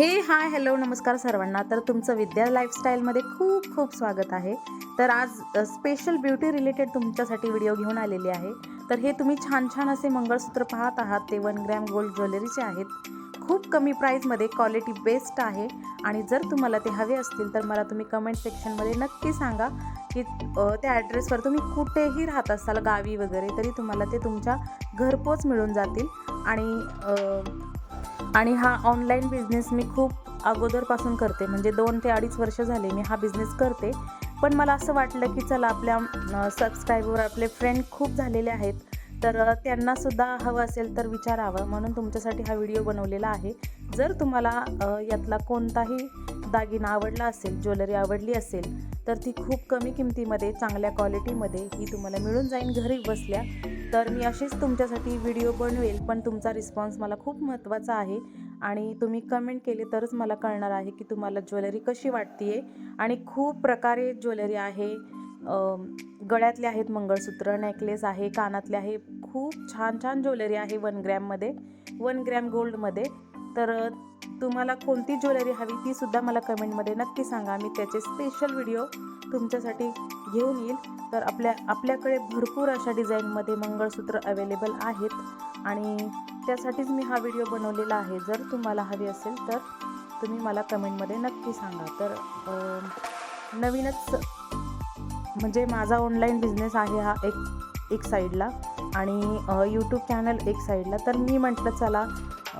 हे hi hello नमस्कार सर्वांना. तर तुमचं विद्या लाईफस्टाईलमध्ये खूप खूप स्वागत आहे. तर आज स्पेशल ब्युटी रिलेटेड तुमच्यासाठी व्हिडिओ घेऊन आलेली आहे. तर हे तुम्ही छान छान असे मंगळसूत्र पाहत आहात. ते वन ग्रॅम गोल्ड ज्वेलरीचे आहेत. खूप कमी प्राईजमध्ये क्वालिटी बेस्ट आहे. आणि जर तुम्हाला ते हवे असतील तर मला तुम्ही कमेंट सेक्शनमध्ये नक्की सांगा की त्या ॲड्रेसवर तुम्ही कुठेही राहत असाल गावी वगैरे तरी तुम्हाला ते तुमच्या घरपोच मिळून जातील. आणि आणि हा ऑनलाईन बिझनेस मी खूप अगोदरपासून करते. म्हणजे दोन ते अडीच वर्ष झाले मी हा बिझनेस करते. पण मला असं वाटलं की चला आपल्या सबस्क्रायबर आपले फ्रेंड खूप झालेले आहेत. तर त्यांनासुद्धा हवं असेल तर विचारावं. म्हणून तुमच्यासाठी हा व्हिडिओ बनवलेला आहे. जर तुम्हाला यातला कोणताही दागिना आवडला असेल ज्वेलरी आवडली असेल तर ती खूप कमी किमतीमध्ये चांगल्या क्वालिटीमध्ये ही तुम्हाला मिळून जाईल घरी बसल्या. तर मी अशीच तुमच्यासाठी व्हिडिओ बनवेल पण तुमचा रिस्पॉन्स मला खूप महत्त्वाचा आहे. आणि तुम्ही कमेंट केले तरच मला कळणार आहे की तुम्हाला ज्वेलरी कशी वाटते आणि खूप प्रकारे ज्वेलरी आहे. गळ्यातले आहेत मंगळसूत्र नेकलेस आहे कानातले आहे. खूप छान छान ज्वेलरी आहे वन ग्रॅममध्ये वन ग्रॅम गोल्डमध्ये तर तुम्हाला कोणती ज्वेलरी हवी ती सुद्धा मला कमेंटमध्ये नक्की सांगा. मी त्याचे स्पेशल व्हिडिओ तुमच्यासाठी घेऊन येईल. तर आपल्या आपल्याकडे भरपूर अशा डिझाईनमध्ये मंगळसूत्र अवेलेबल आहेत. आणि त्यासाठीच मी हा व्हिडिओ बनवलेला आहे. जर तुम्हाला हवी असेल तर तुम्ही मला कमेंटमध्ये नक्की सांगा. तर नवीनच म्हणजे माझा ऑनलाईन बिझनेस आहे हा एक एक साईडला आणि यूट्यूब चॅनल एक साईडला तर मी म्हटलं चला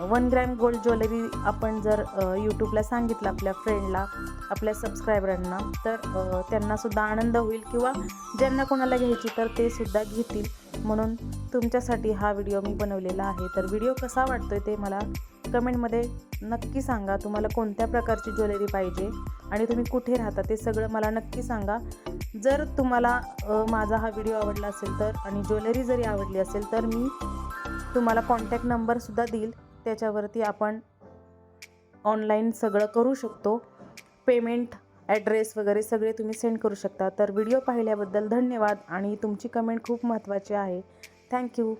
वन ग्रॅम गोल्ड ज्वेलरी आपण जर यूट्यूबला सांगितलं आपल्या फ्रेंडला आपल्या सबस्क्रायबरांना तर त्यांनासुद्धा आनंद होईल किंवा ज्यांना कोणाला घ्यायची तर ते सुद्धा घेतील. म्हणून तुमच्यासाठी हा व्हिडिओ मी बनवलेला आहे. तर व्हिडिओ कसा वाटतो आहे ते मला कमेंटमध्ये नक्की सांगा तुम्हाला कोणत्या प्रकारची ज्वेलरी पाहिजे आणि तुम्ही कुठे राहता ते सगळं मला नक्की सांगा. जर तुम्हाला माझा हा व्हिडिओ आवडला असेल तर आणि ज्वेलरी जरी आवडली असेल तर मी तुम्हाला कॉन्टॅक्ट नंबरसुद्धा देईल. त्याच्यावरती आपण ऑनलाईन सगळं करू शकतो. पेमेंट ॲड्रेस वगैरे सगळे तुम्ही सेंड करू शकता. तर व्हिडिओ पाहिल्याबद्दल धन्यवाद आणि तुमची कमेंट खूप महत्त्वाची आहे. थँक्यू.